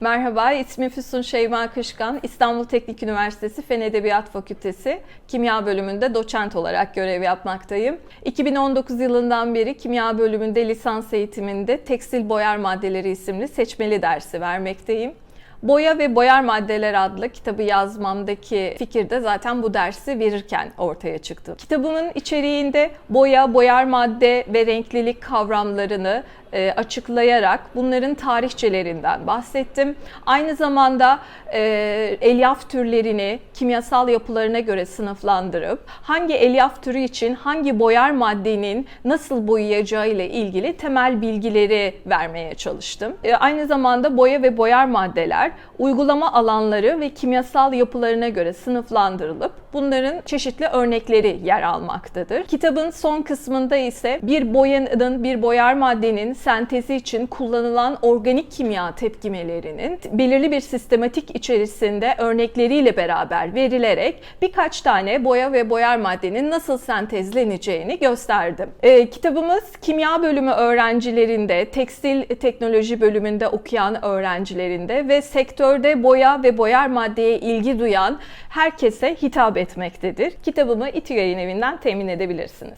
Merhaba, ismim Füsun Şeyma Kışkan. İstanbul Teknik Üniversitesi Fen Edebiyat Fakültesi Kimya bölümünde doçent olarak görev yapmaktayım. 2019 yılından beri kimya bölümünde lisans eğitiminde tekstil boyar maddeleri isimli seçmeli dersi vermekteyim. Boya ve Boyar Maddeler adlı kitabı yazmamdaki fikir de zaten bu dersi verirken ortaya çıktı. Kitabımın içeriğinde boya, boyar madde ve renklilik kavramlarını e, açıklayarak bunların tarihçelerinden bahsettim. Aynı zamanda e, elyaf türlerini kimyasal yapılarına göre sınıflandırıp hangi elyaf türü için hangi boyar maddenin nasıl boyayacağı ile ilgili temel bilgileri vermeye çalıştım. E, aynı zamanda boya ve boyar maddeler uygulama alanları ve kimyasal yapılarına göre sınıflandırılıp bunların çeşitli örnekleri yer almaktadır. Kitabın son kısmında ise bir boyanın, bir boyar maddenin sentezi için kullanılan organik kimya tepkimelerinin belirli bir sistematik içerisinde örnekleriyle beraber verilerek birkaç tane boya ve boyar maddenin nasıl sentezleneceğini gösterdim. Ee, kitabımız kimya bölümü öğrencilerinde, tekstil teknoloji bölümünde okuyan öğrencilerinde ve sektörde boya ve boyar maddeye ilgi duyan herkese hitap etmektedir. Kitabımı İTÜ Yayın Evi'nden temin edebilirsiniz.